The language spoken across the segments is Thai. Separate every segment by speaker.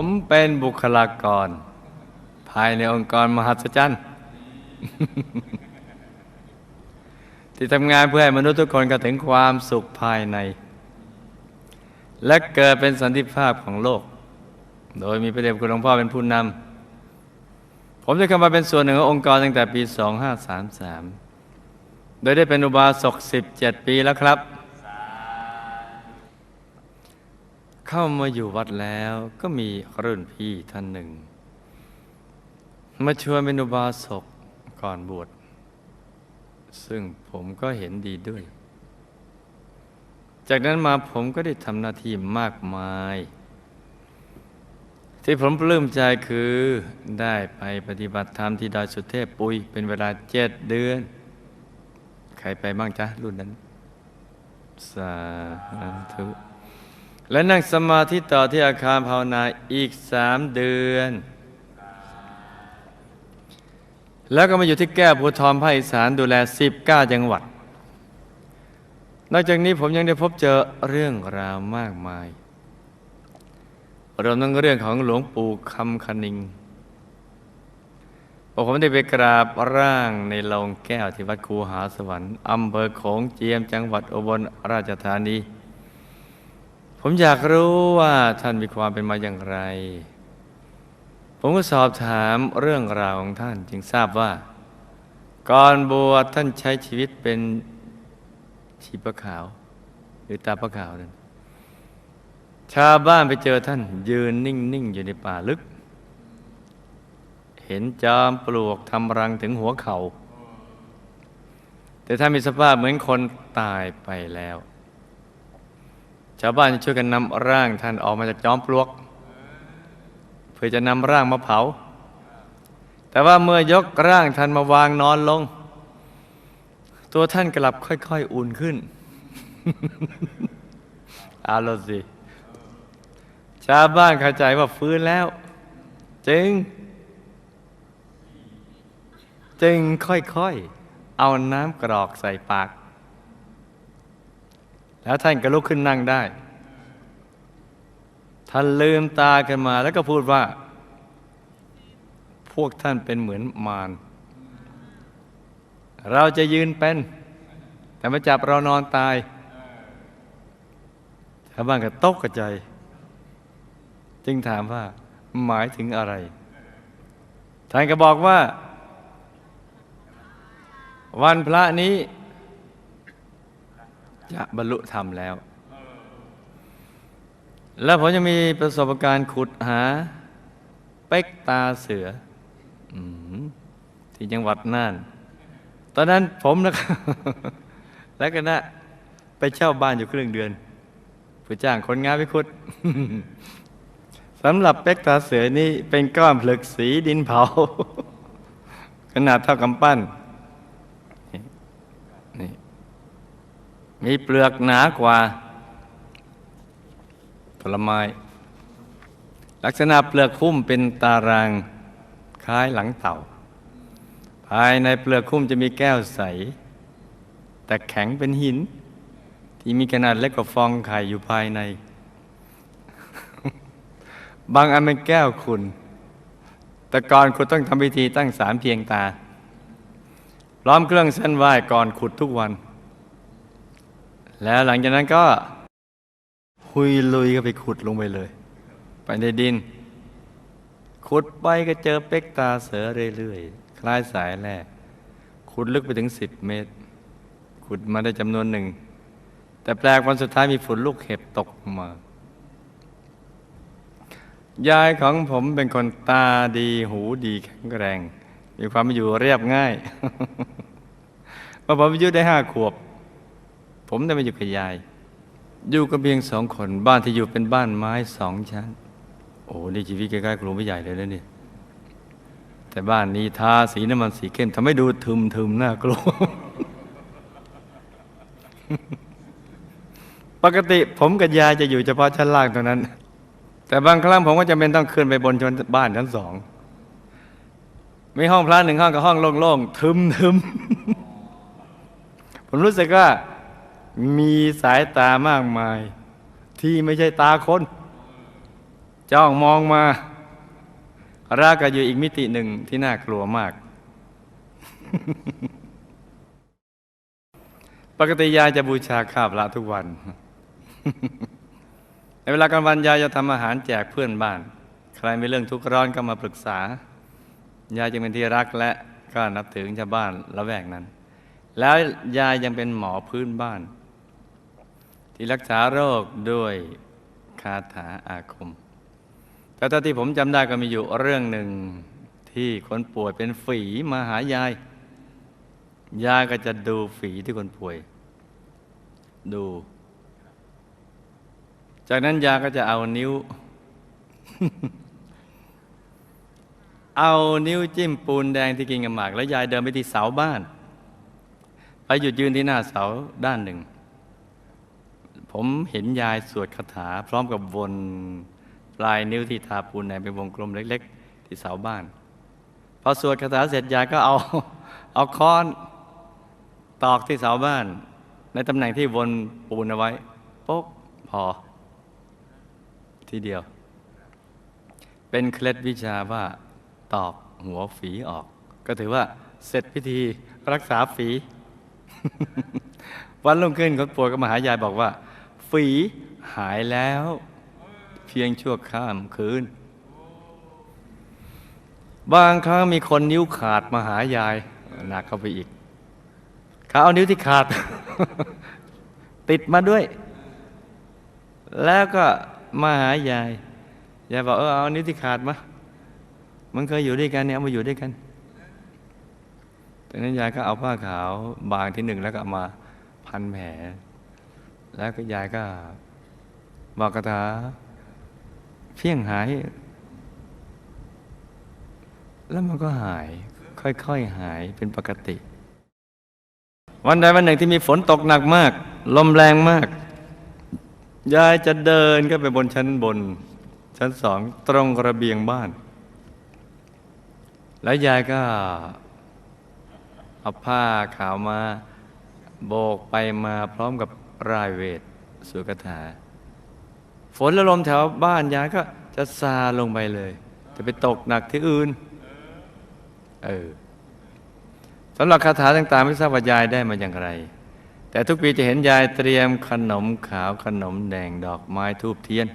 Speaker 1: ผมเป็นบุคลากร ภายในองค์กรมหัศจรรย์ที่ทำงานเพื่อให้มนุษย์ทุกคนเข้าถึงความสุขภายใน และเกิดเป็นสันติภาพของโลก โดยมีพระเดชคุณหลวงพ่อเป็นผู้นำ ผมได้เข้ามาเป็นส่วนหนึ่งขององค์กรตั้งแต่ปี 2533 โดยได้เป็นอุบาสก 17 ปีแล้วครับ เข้ามาอยู่วัดแล้วก็มีรุ่นพี่ท่านหนึ่ง มาชวนเป็นอุบาสกก่อนบวชซึ่งผมก็เห็นดีด้วย จากนั้นมาผมก็ได้ทำหน้าที่มากมาย ที่ผมปลื้มใจคือได้ไปปฏิบัติธรรมที่ดอยสุเทพปุย เป็นเวลาเจ็ดเดือน ใครไปบ้างจ๊ะรุ่นนั้น สาธุ และนั่งสมาธิต่อที่อาคารภาวนาอีกสามเดือน แล้วก็มาอยู่ที่แก้วภูทรภาคอีสานดูแล 19 จังหวัด นอกจากนี้ผมยังได้พบเจอเรื่องราวมากมาย รวมทั้งเรื่องของหลวงปู่คำคณิงผมได้ไปกราบร่างในโลงแก้วที่วัดคูหาสวรรค์อำเภอโขงเจียมจังหวัดอุบลราชธานี ผมอยากรู้ว่าท่านมีความเป็นมาอย่างไร ผมก็สอบถามเรื่องราวของท่านจึงทราบว่า ก่อนบวชท่านใช้ชีวิตเป็นชีพขาว หรือตาพระขาวนั่นชาวบ้านไปเจอท่านยืนนิ่ง ๆ อยู่ในป่าลึก เห็นจอมปลวกทำรังถึงหัวเขา่าแต่ท่านมีสภาพเหมือนคนตายไปแล้ว ชาวบ้านจะช่วยกันนำร่างท่านออกมาจากจอมปลวก เพื่อจะนำร่างมาเผา แต่ว่าเมื่อยกร่างท่านมาวางนอนลง ตัวท่านกลับค่อยๆ อุ่นขึ้นเอาละสิชาวบ้านเข้าใจว่าฟื้นแล้ว จึง จึงค่อยๆ เอาน้ำกรอกใส่ปาก แล้วท่านก็ลุกขึ้นนั่งได้ ท่านลืมตาขึ้นมาแล้วก็พูดว่า พวกท่านเป็นเหมือนมาร เราจะยืนเป็น แต่มาจับเรานอนตายชาวบ้านก็ตกกระใจ จึงถามว่าหมายถึงอะไร ท่านก็บอกว่า วันพระนี้ จะบรรลุธรรมแล้ว แล้วผมจะมีประสบการณ์ขุดหา เป็กตาเสืออที่จังหวัดน่าน ตอนนั้นผมนะครับแล้วก็นะไปเช่าบ้านอยู่ครึ่งเดือนเพื่อจ้างคนงานไปขุดสำหรับเป็กตาเสือนี่เป็นก้อนผลึกสีดินเผา ขนาดเท่ากำปั้น มีเปลือกหนากว่า ผลไม้ ลักษณะเปลือกคุ้มเป็นตารางคล้ายหลังเต่า ภายในเปลือกคุ้มจะมีแก้วใส แต่แข็งเป็นหิน ที่มีขนาดเล็กกว่าฟองไข่อยู่ภายใน บางอันเป็นแก้วขุนแต่ก่อนขุดต้องทำพิธีตั้งสามเพียงตาพร้อมเครื่องเส้นไหว้ก่อนขุดทุกวัน แล้วหลังจากนั้นก็หุยลุยก็ไปขุดลงไปเลย ไปในดิน ขุดไปก็เจอเป็กตาเสือเรื่อยๆ คล้ายสายแร่ขุดลึกไปถึงสิบเมตร ขุดมาได้จำนวนหนึ่ง แต่แปลกวันสุดท้ายมีฝุ่นลูกเห็บตกมายายของผมเป็นคนตาดีหูดีแข็งแรง มีความอยู่เรียบง่ายเมื่อผมอายุได้ห้าขวบ ผมได้มาอยู่กับยาย อยู่กันเพียงสองคนบ้านที่อยู่เป็นบ้านไม้สองชั้น โอ้นี่ชีวิตใกล้ๆกรุงไม่ใหญ่เลยนะเนี่ยแต่บ้านนี้ทาสีน้ำมันสีเข้มทำให้ดูทึมทึมๆน่ากลัวปกติผมกับยายจะอยู่เฉพาะชั้นล่างเท่านั้น แต่บางครั้งผมก็จะเป็นต้องขึ้นไปบนชั้นบ้านชั้นสองมีห้องพระหนึ่งห้องกับห้องโล่งๆทึมๆผมรู้สึกว่า มีสายตามากมาย ที่ไม่ใช่ตาคน จ้องมองมารากกับอยู่อีกมิติหนึ่งที่น่ากลัวมาก ปกติยายจะบูชาข้าวพระทุกวัน ในเวลากลางวันยายจะทำอาหารแจกเพื่อนบ้าน ใครมีเรื่องทุกข์ร้อนก็มาปรึกษา ยายจึงเป็นที่รักและก็นับถือชาวบ้านละแวกนั้น แล้วยายยังเป็นหมอพื้นบ้าน ที่รักษาโรคด้วยคาถาอาคม แต่เท่าที่ผมจำได้ก็มีอยู่เรื่องหนึ่งที่คนป่วยเป็นฝีมาหายาย ยายก็จะดูฝีที่คนป่วย ดู จากนั้นยาก็จะเอานิ้ว เอานิ้วจิ้มปูนแดงที่กินกับหมาก แล้วยายเดินไปที่เสาบ้าน ไปหยุดยืนที่หน้าเสาด้านหนึ่ง ผมเห็นยายสวดคาถาพร้อมกับวนปลายนิ้วที่ทาปูนแดงเป็นวงกลมเล็ก ๆ ที่เสาบ้าน พอสวดคาถาเสร็จยายก็เอาเอาค้อนตอกที่เสาบ้าน ในตำแหน่งที่วนปูนเอาไว้โป๊กพอ ทีเดียว เป็นเคล็ดวิชาว่าตอกหัวฝีออก ก็ถือว่าเสร็จพิธีรักษาฝีวันรุ่งขึ้นคนป่วยก็มาหายายบอกว่า ฝีหายแล้ว เพียงชั่วข้ามคืน บางครั้งมีคนนิ้วขาดมาหายายหนักเข้าไปอีกเขาเอานิ้วที่ขาด ติดมาด้วย แล้วก็มาหายายยายบอกเออเอานิ้วที่ขาดมามันเคยอยู่ด้วยกันเนี่ยเอามาอยู่ด้วยกันตอนนั้นยายก็เอาผ้าขาวบางที่หนึ่งแล้วก็มาพันแผล แล้วก็ยายก็บอกคาถาเพียงหาย แล้วมันก็หาย ค่อยๆหายเป็นปกติ วันใดวันหนึ่งที่มีฝนตกหนักมาก ลมแรงมาก ยายจะเดินก็ไปบนชั้นบน ชั้นสองตรงระเบียงบ้าน แล้วยายก็เอาผ้าขาวมา โบกไปมาพร้อมกับ รายเวทสุกถา ฝนและลมแถวบ้านยายก็จะซาลงไปเลย จะไปตกหนักที่อื่น เออสำหรับคาถาต่าง ๆ ไม่ทราบว่ายายได้มาอย่างไร แต่ทุกปีจะเห็นยายเตรียมขนมขาวขนมแดงดอกไม้ทูบเทียน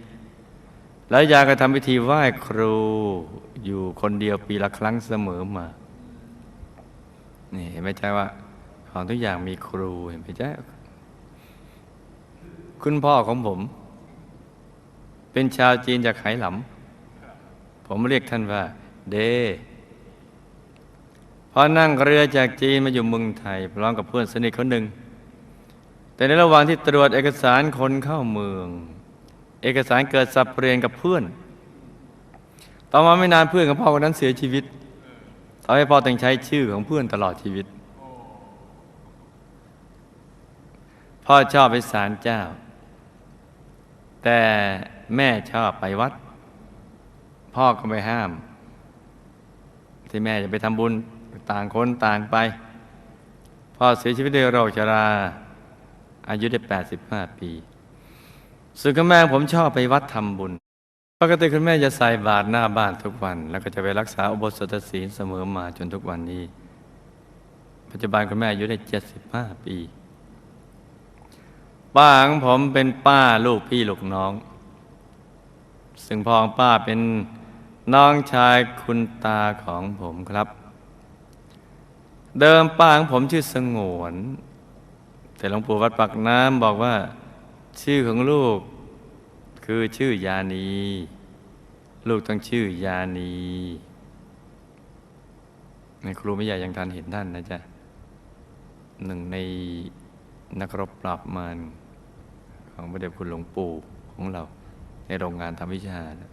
Speaker 1: แล้วยายก็ทำพิธีไหว้ครูอยู่คนเดียวปีละครั้งเสมอมานี่เห็นไหมจ๊ะว่า ของทุกอย่างมีครูเห็นไหมจ๊ะ คุณพ่อของผม เป็นชาวจีนจากไหหลำผมเรียกท่านว่า เดพอนั่งเรือจากจีนมาอยู่เมืองไทย พร้อมกับเพื่อนสนิทคนหนึ่ง แต่ในระหว่างที่ตรวจเอกสารคนเข้าเมือง เอกสารเกิดสับเปลี่ยนกับเพื่อน ต่อมาไม่นานเพื่อนของพ่อคนนั้นเสียชีวิตทำให้พ่อต้องใช้ชื่อของเพื่อนตลอดชีวิต พ่อชอบไปศาลเจ้า แต่แม่ชอบไปวัด พ่อก็ไม่ห้าม ที่แม่จะไปทำบุญต่างคนต่างไป พ่อเสียชีวิตด้วยโรคชรา อายุได้ 85 ปีส่วนคุณแม่ผมชอบไปวัดทำบุญ ปกติคุณแม่จะใส่บาตรหน้าบ้านทุกวัน แล้วก็จะไปรักษาอุโบสถศีลเสมอมาจนทุกวันนี้ ปัจจุบันคุณแม่อายุได้ 75 ปี ป้าของผมเป็นป้าลูกพี่ลูกน้อง ซึ่งพ่อของป้าเป็นน้องชายคุณตาของผมครับ เดิมป้าของผมชื่อสงวน แต่หลวงปู่วัดปักน้ำบอกว่า ชื่อของลูกคือชื่อยานี ลูกต้องชื่อยานีในครูไม่ใหญ่ยังทันเห็นท่านนะจ๊ะหนึ่งในนักรบปราบมาร ของพระเดชคุณหลวงปู่ของเรา ในโรงงานทำวิชานะ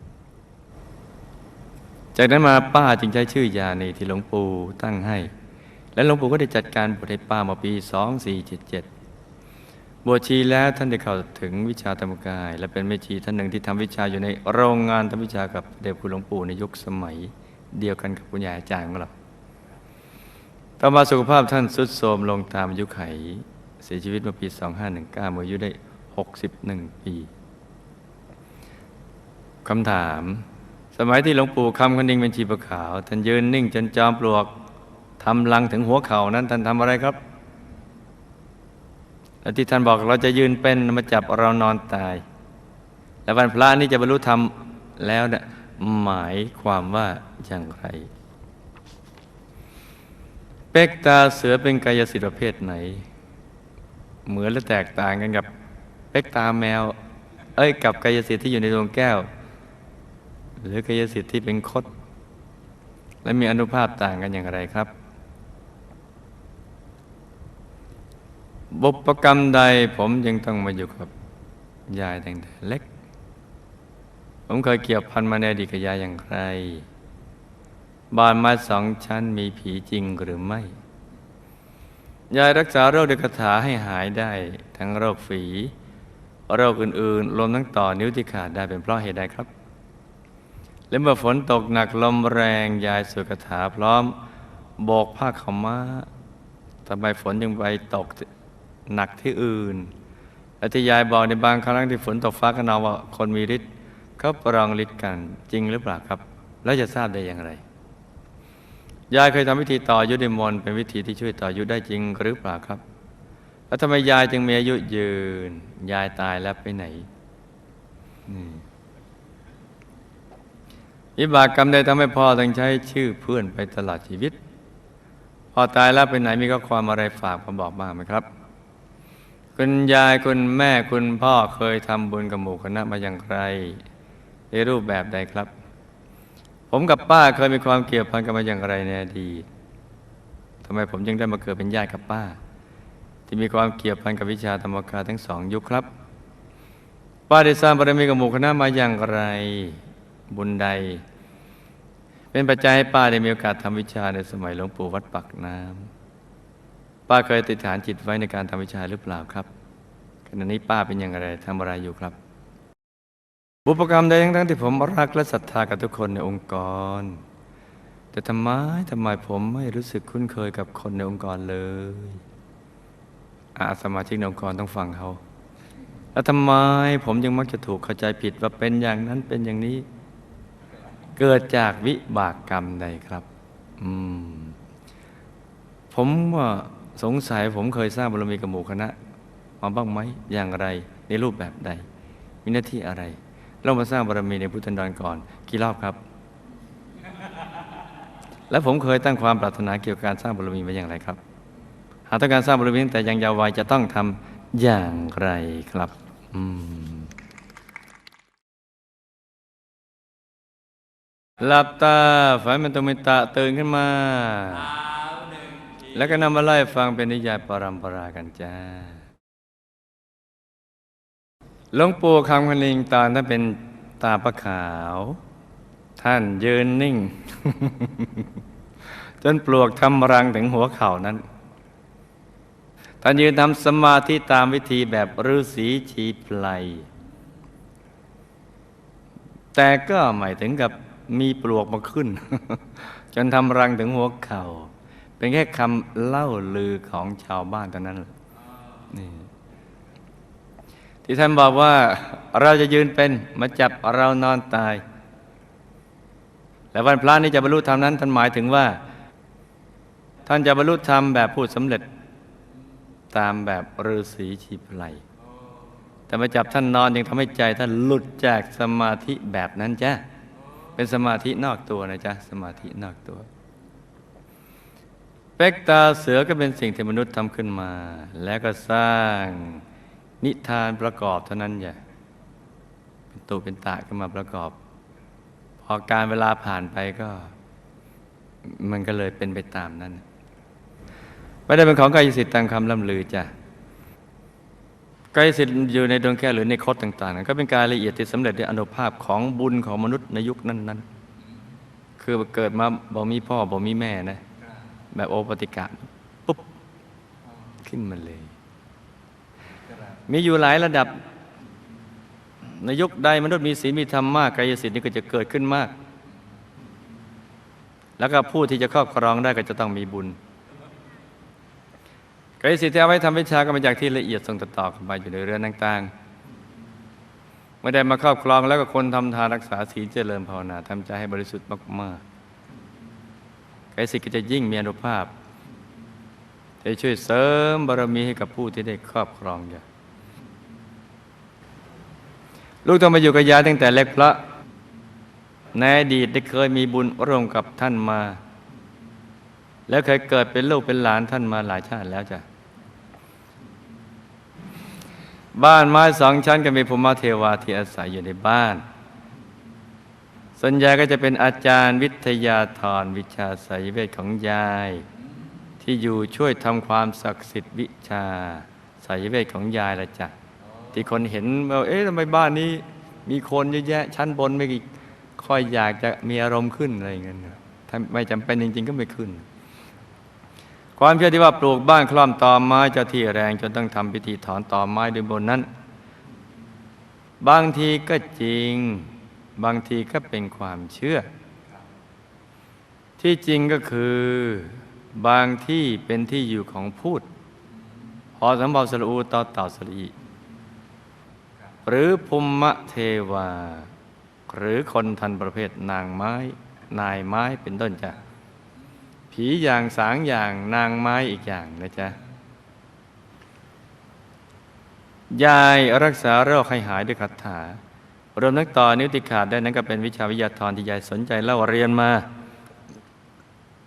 Speaker 1: จากนั้นมาป้าจึงใช้ชื่อยานีที่หลวงปู่ตั้งให้ และหลวงปู่ก็ได้จัดการบวชให้ป้ามาปี 2477 บวชชีแล้วท่านได้เข้าถึงวิชาธรรมกาย และเป็นแม่ชีท่านหนึ่งที่ทำวิชาอยู่ในโรงงานทำวิชากับเดชคุณหลวงปู่ในยุคสมัย เดียวกันกับคุณยายอาจารย์ของเราต่อมาสุขภาพท่านทรุดโทรมลงตามอายุไข เสียชีวิตเมื่อปี 2519เมื่ออายุได้ 61 ปีคำถาม สมัยที่หลวงปู่คำคนนิ่งเป็นชีพขาว ท่านยืนนิ่งจนจอมปลวกทำลังถึงหัวเข่านั้นท่านทำอะไรครับและที่ท่านบอกเราจะยืนเป็นมาจับเรานอนตาย และวันพระนี้จะบรรลุธรรมแล้วเนี่ยหมายความว่าอย่างไร เป็กตาเสือเป็นกายสิทธิประเภทไหน เหมือนและแตกต่างกันกับ เป็กตาแมว เอ้ยกับกายสิทธิ์ที่อยู่ในดวงแก้ว หรือกายสิทธิ์ที่เป็นคด และมีอนุภาพต่างกันอย่างไรครับ บุพกรรมใดผมยังต้องมาอยู่กับยายตั้งแต่เล็ก ผมเคยเกี่ยวพันมาในอดีตกับยายอย่างไรบ้านไม้สองชั้นมีผีจริงหรือไม่ ยายรักษาโรคด้วยคาถาให้หายได้ ทั้งโรคฝี โรคอื่นๆรวมทั้งต่อนิ้วที่ขาดได้เป็นเพราะเหตุใดครับ และเมื่อฝนตกหนักลมแรงยายสวดคาถาพร้อมโบกผ้าขาวม้าทำไมฝนยังไปตกหนักที่อื่นและที่ยายบอกในบางครั้งที่ฝนตกฟ้าขนองว่าคนมีฤทธิ์เขาปรองฤทธิ์กันจริงหรือเปล่าครับ แล้วจะทราบได้อย่างไร ยายเคยทำวิธีต่อยุในมนเป็นวิธีที่ช่วยต่อยุได้จริงหรือเปล่าครับ แล้วทำไมยายจึงมีอายุยืน ยายตายแล้วไปไหนนี่วิบากกรรมใดทำให้พ่อต้องใช้ชื่อเพื่อนไปตลอดชีวิต พอตายแล้วไปไหนมีข้อความอะไรฝากมาบอกบ้างไหมครับ คุณยายคุณแม่คุณพ่อเคยทำบุญกับหมู่คณะมาอย่างไรในรูปแบบใดครับ ผมกับป้าเคยมีความเกี่ยวพันกันมาอย่างไรในอดีตทำไมผมจึงได้มาเกิดเป็นญาติกับป้า ที่มีความเกี่ยวพันกับวิชาธรรมกายทั้งสองยุคครับป้าได้สร้างบารมีกับหมู่คณะมาอย่างไรบุญใด เป็นปัจจัยให้ป้าได้มีโอกาสทำวิชาในสมัยหลวงปู่วัดปักน้ำป้าเคยติดฐานจิตไว้ในการทำวิชาหรือเปล่าครับขณะนี้ป้าเป็นอย่างไรทำอะไรอยู่ครับ บุพกรรมใดทั้งที่ผมรักและศรัทธากับทุกคนในองค์กร แต่ทำไมทำไมผมไม่รู้สึกคุ้นเคยกับคนในองค์กรเลย อาสมาชิกในองค์กรต้องฟังเขา แล้วทำไมผมยังมักจะถูกเข้าใจผิดว่าเป็นอย่างนั้นเป็นอย่างนี้ เกิดจากวิบากกรรมใดครับ อืม ผมว่าสงสัยผมเคยสร้างบารมีกับหมู่คณะมาบ้างไหมอย่างไร ในรูปแบบใด มีหน้าที่อะไร เรามาสร้างบารมีในพุทธันดรก่อน กี่รอบครับ และผมเคยตั้งความปรารถนาเกี่ยวกับการสร้างบารมีไว้อย่างไรครับ หากต้องการสร้างบารมีตั้งแต่ยังเยาว์วัยจะต้องทำอย่างไรครับอืมหลับตาฝันเป็นตุมิตะตื่นขึ้นมา แล้วก็นำมาไล่ฟังเป็นนิยายปรัมปรากันจ้าหลวงปู่คำคลิงตอนท่านเป็นตาประขาว ท่านยืนนิ่ง จนปลวกทำรังถึงหัวเข่านั้น ท่านยืนทำสมาธิตามวิธีแบบฤาษีชีไพลแต่ก็หมายถึงกับมีปลวกมาขึ้น จนทำรังถึงหัวเข่า เป็นแค่คำเล่าลือของชาวบ้านเท่านั้นนี่ที่ท่านบอกว่าเราจะยืนเป็นมาจับเรานอนตาย และวันพระนี้จะบรรลุธรรมนั้นท่านหมายถึงว่า ท่านจะบรรลุธรรมแบบพูดสำเร็จ ตามแบบฤาษีชีพไลแต่มาจับท่านนอนยังทำให้ใจท่านหลุดจากสมาธิแบบนั้นจ้ะเป็นสมาธินอกตัวนะจ๊ะสมาธินอกตัวเป็กตาเสือก็เป็นสิ่งที่มนุษย์ทำขึ้นมา แล้วก็สร้างนิทานประกอบเท่านั้นอย่าเป็นตูเป็นตะขึ้นมาประกอบ พอการเวลาผ่านไปก็ มันก็เลยเป็นไปตามนั้น ไม่ได้เป็นของกายสิทธิ์ตามคำล่ำลือจ้ะกายสิทธิ์อยู่ในดวงแก้วหรือในคดต่างๆนั้นก็เป็นการละเอียดที่สำเร็จด้วยอนุภาพของบุญของมนุษย์ในยุคนั้นๆ คือเกิดมาบ่มีพ่อบ่มีแม่นะ แบบโอปติกะปุ๊บ ขึ้นมาเลย มีอยู่หลายระดับ ในยุคใดมนุษย์มีศีลมีธรรมมากกายสิทธิ์นี่ก็จะเกิดขึ้นมาก แล้วก็ผู้ที่จะครอบครองได้ก็จะต้องมีบุญ กายสิทธิ์ที่เอาไว้ทำวิชาก็มาจากที่ละเอียดส่งต่อๆกันไปอยู่ในเรือนต่างๆไม่ได้มาครอบครองแล้วก็คนทำทานรักษาศีลเจริญภาวนาทำใจให้บริสุทธิ์มากๆกายสิทธิ์ก็จะยิ่งมีอนุภาพจะช่วยเสริมบารมีให้กับผู้ที่ได้ครอบครองอยู่ลูกต้องมาอยู่กับยายตั้งแต่เล็กเพราะในอดีตได้เคยมีบุญร่วมกับท่านมา แล้วเคยเกิดเป็นลูกเป็นหลานท่านมาหลายชาติแล้วจ้ะ บ้านไม้สองชั้นก็มีภูมิเทวาที่อาศัยอยู่ในบ้าน ส่วนใหญ่ก็จะเป็นอาจารย์วิทยาธรวิชาสายเวทของยาย ที่อยู่ช่วยทำความศักดิ์สิทธิ์วิชาสายเวทของยายละจ้ะที่คนเห็นว่าเอ๊ะทำไมบ้านนี้มีคนเยอะแยะ ชั้นบนไม่ค่อยอยากจะมีอารมณ์ขึ้นอะไรเงี้ยถ้าไม่จำเป็นจริง ๆ ก็ไม่ขึ้น ความเชื่อที่ว่าปลูกบ้านคล่อมตอไม้เจ้าที่แรงจนต้องทำพิธีถอนตอไม้ด้วยบนนั้น บางทีก็จริง บางทีก็เป็นความเชื่อ ที่จริงก็คือบางที่เป็นที่อยู่ของพูดพอสำเภาสรูต่อเต่าสรีหรือภูมิเทวา หรือคนทันประเภทนางไม้ นายไม้เป็นต้นจ้ะ ผีอย่างสางอย่างนางไม้อีกอย่างนะจ๊ะ ยายรักษาโรคให้หายด้วยคาถารวมทั้งต่อนิ้วติขาดได้นั้นก็เป็นวิชาวิทยาธรที่ยายสนใจเล่าเรียนมา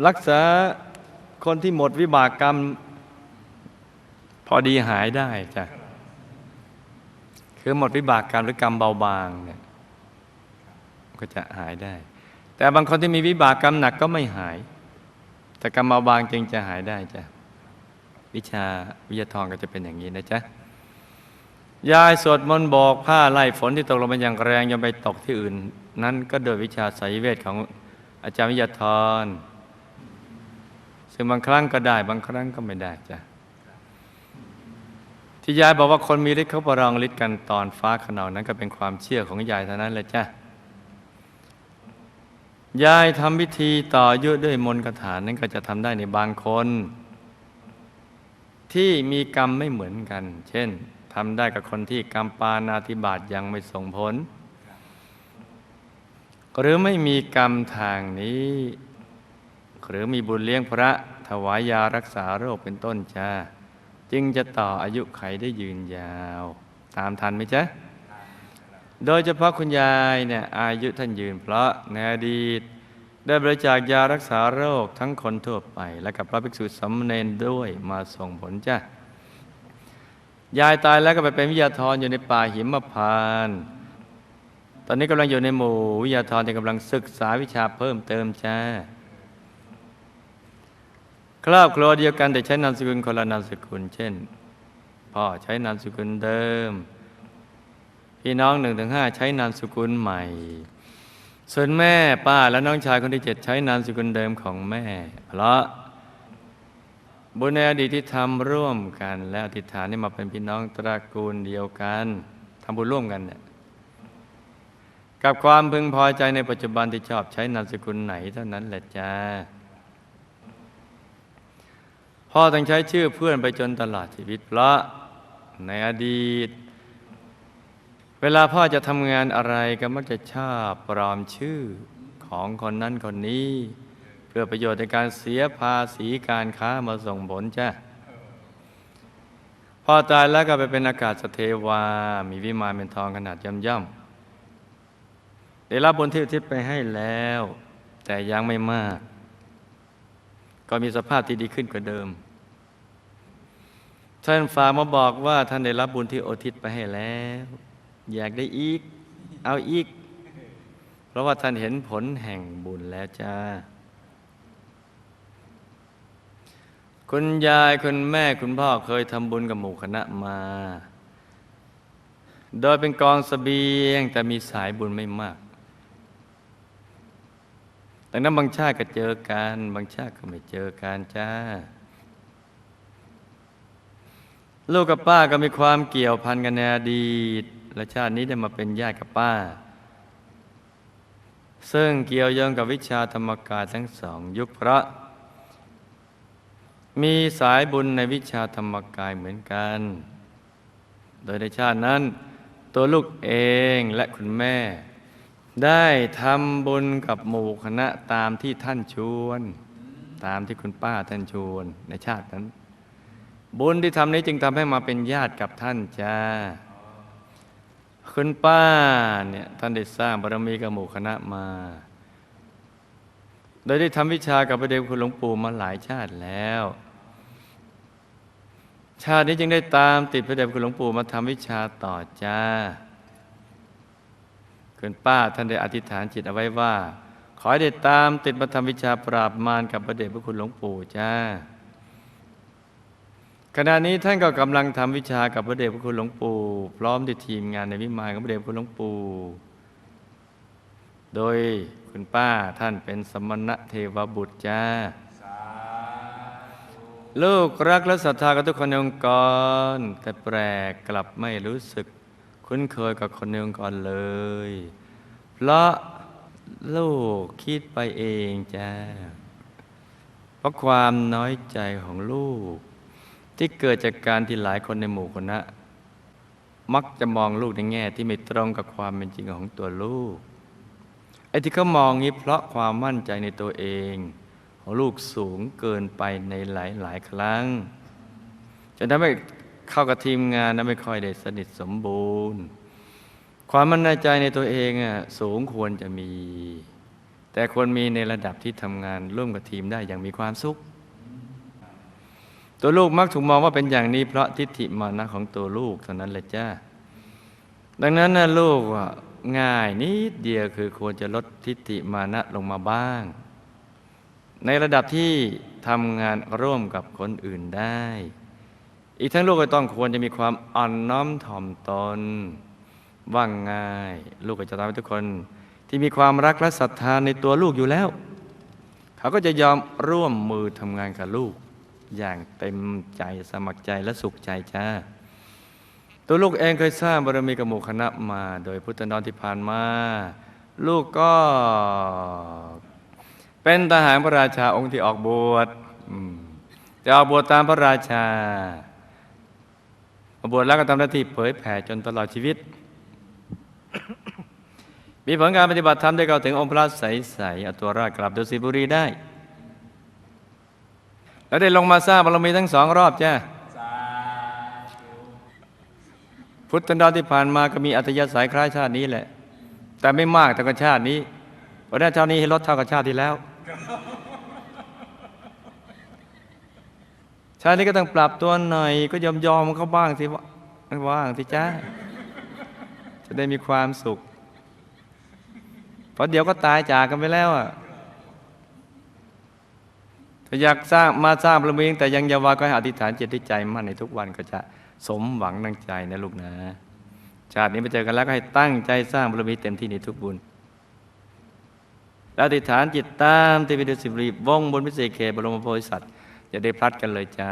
Speaker 1: รักษาคนที่หมดวิบากกรรม พอดีหายได้จ้ะคือหมดวิบากกรรมหรือกรรมเบาบางเนี่ยก็จะหายได้ แต่บางคนที่มีวิบากกรรมหนักก็ไม่หาย แต่กรรมเบาบางจึงจะหายได้จ้ะวิชาวิทยาทองก็จะเป็นอย่างนี้นะจ๊ะยายสวดมนต์บอกผ้าไล่ฝนที่ตกลงมาอย่างแรงยังไปตกที่อื่น นั้นก็โดยวิชาสายเวทของอาจารย์วิทยาธรซึ่งบางครั้งก็ได้บางครั้งก็ไม่ได้จ้ะที่ยายบอกว่าคนมีฤทธิ์เขาประลองฤทธิ์กันตอนฟ้าขนองนั้นก็เป็นความเชื่อของยายเท่านั้นแหละจ้ะ ยายทำพิธีต่อยุด้วยมนต์คาถานั้นก็จะทำได้ในบางคน ที่มีกรรมไม่เหมือนกัน เช่นทำได้กับคนที่กรรมปานาธิบาตยังไม่ส่งผล หรือไม่มีกรรมทางนี้ หรือมีบุญเลี้ยงพระถวายยารักษาโรคเป็นต้นจ้า จึงจะต่ออายุไขได้ยืนยาว ตามทันไหมจ๊ะ โดยเฉพาะคุณยายเนี่ยอายุท่านยืนเพราะในอดีต ได้บริจาคยารักษาโรคทั้งคนทั่วไป และกับพระภิกษุสามเณรด้วยมาส่งผลจ้ะยายตายแล้วก็ไปเป็นวิทยาธรอยู่ในป่าหิมพานต์ตอนนี้กำลังอยู่ในหมู่วิทยาธรที่กำลังศึกษาวิชาเพิ่มเติมจ้าครอบครัวเดียวกันแต่ใช้นามสกุลคนละนามสกุล เช่น พ่อใช้นามสกุลเดิม พี่น้องหนึ่งถึงห้าใช้นามสกุลใหม่ ส่วนแม่ป้าและน้องชายคนที่เจ็ดใช้นามสกุลเดิมของแม่ เพราะบุญในอดีตที่ทำร่วมกัน และอธิษฐานให้มาเป็นพี่น้องตระกูลเดียวกันทำบุญร่วมกันเนี่ยกับความพึงพอใจในปัจจุบันที่ชอบใช้นามสกุลไหนเท่านั้นแหละจ้าพ่อต้องใช้ชื่อเพื่อนไปจนตลอดชีวิตเพราะในอดีต เวลาพ่อจะทำงานอะไรก็มักจะชอบปลอมชื่อของคนนั้นคนนี้ เพื่อประโยชน์ในการเสียภาษีการค้ามาส่งผลจ้ะพ่อตายแล้วก็ไปเป็นอากาศสเทวา มีวิมานเป็นทองขนาดย่ำย่ำๆได้รับบุญที่อุทิศไปให้แล้ว แต่ยังไม่มาก ก็มีสภาพที่ดีขึ้นกว่าเดิม ท่านฝากมาบอกว่าท่านได้รับบุญที่อุทิศไปให้แล้ว อยากได้อีก เอาอีก เพราะว่าท่านเห็นผลแห่งบุญแล้วจ้า คุณยายคุณแม่คุณพ่อเคยทำบุญกับหมู่คณะมา โดยเป็นกองสเสบียงแต่มีสายบุญไม่มากดังนั้นบางชาติก็เจอกันบางชาติก็ไม่เจอกันจ้า ลูกกับป้าก็มีความเกี่ยวพันกันในอดีต และชาตินี้ได้มาเป็นญาติกับป้า ซึ่งเกี่ยวโยงกับวิชาธรรมกายทั้งสองยุคพระ มีสายบุญในวิชาธรรมกายเหมือนกัน โดยในชาตินั้น ตัวลูกเองและคุณแม่ ได้ทำบุญกับหมู่คณะตามที่ท่านชวน ตามที่คุณป้าท่านชวนในชาตินั้นบุญที่ทำนี้จึงทำให้มาเป็นญาติกับท่านจ้า คุณป้าเนี่ยท่านได้สร้างบารมีกับหมู่คณะมา โดยได้ทำวิชากับพระเดชคุณหลวงปู่มาหลายชาติแล้ว ชาตินี้จึงได้ตามติดพระเดชคุณหลวงปู่มาทำวิชาต่อจ้า คุณป้าท่านได้อธิษฐานจิตเอาไว้ว่า ขอให้ได้ตามติดมาทำวิชาปราบมารกับพระเดชพระคุณหลวงปู่จ้า ขณะนี้ท่านก็กำลังทำวิชากับพระเดชพระคุณหลวงปู่พร้อมด้วยทีมงานในวิมานของพระเดชพระคุณหลวงปู่โดยคุณป้าท่านเป็นสมณะเทวบุตรจ้าลูกรักและศรัทธากับทุกคนในองค์กร แต่แปลกกลับไม่รู้สึก คุ้นเคยกับคนในองค์กรเลย เพราะลูกคิดไปเองจ้าเพราะความน้อยใจของลูก ที่เกิดจากการที่หลายคนในหมู่คณะ มักจะมองลูกในแง่ที่ไม่ตรงกับความเป็นจริงของตัวลูกไอ้ที่เขามองนี้เพราะความมั่นใจในตัวเอง ของลูกสูงเกินไปในหลายหลายครั้งจนทำให้เข้ากับทีมงานนั้นไม่ค่อยได้สนิทสมบูรณ์ ความมั่นใจในตัวเองอะสูงควรจะมี แต่ควรมีในระดับที่ทำงานร่วมกับทีมได้อย่างมีความสุข ตัวลูกมักถูกมองว่าเป็นอย่างนี้ เพราะทิฏฐิมานะของตัวลูกเท่านั้นแหละจ้าดังนั้นนะลูกง่ายนิดเดียวคือควรจะลดทิฏฐิมานะลงมาบ้าง ในระดับที่ทำงานร่วมกับคนอื่นได้ อีกทั้งลูกก็ต้องควรจะมีความอ่อนน้อมถ่อมตนว่างง่าย ลูกก็จะทำให้ทุกคน ที่มีความรักและศรัทธาในตัวลูกอยู่แล้ว เขาก็จะยอมร่วมมือทำงานกับลูก อย่างเต็มใจสมัครใจและสุขใจจ้า ตัวลูกเองเคยสร้างบารมีกับหมู่คณะมา โดยพุทธนอนที่ผ่านมา ลูกก็เป็นทหารพระราชาองค์ที่ออกบวชจะออกบวชตามพระราชาบวชแล้วก็ทำหน้าที่เผยแผ่จนตลอดชีวิต มีผลการปฏิบัติธรรมได้เข้าถึงองค์พระใสๆเอาตัวรอดกลับดุสิตบุรีได้ แล้วได้ลงมาสร้างบารมีทั้งสองรอบจ้าพุทธันดรที่ผ่านมาก็มีอัธยาศัยคล้ายชาตินี้แหละ แต่ไม่มากเท่ากับชาตินี้เพราะนั้นชาตินี้ให้ลดเท่ากับชาติที่แล้ว ชาตินี้ก็ต้องปรับตัวหน่อย ก็ยอมยอมเขาบ้างสิว่างสิจ้าจะได้มีความสุขเพราะเดี๋ยวก็ตายจากกันไปแล้วอะ อยากสร้างมาสร้างบารมีแต่ยังเยาวาก็ให้อธิษฐานจิตที่ใจมั่นในทุกวันก็จะสมหวังดังใจนะลูกนะ ชาตินี้ไปเจอกันแล้วก็ให้ตั้งใจสร้างบารมีเต็มที่ในทุกบุญแล้วอธิษฐานจิตตามที่วิดุสิบรีวงบนพิเศษเขตบรมโพธิสัตว์จะได้พลัดกันเลยจ้า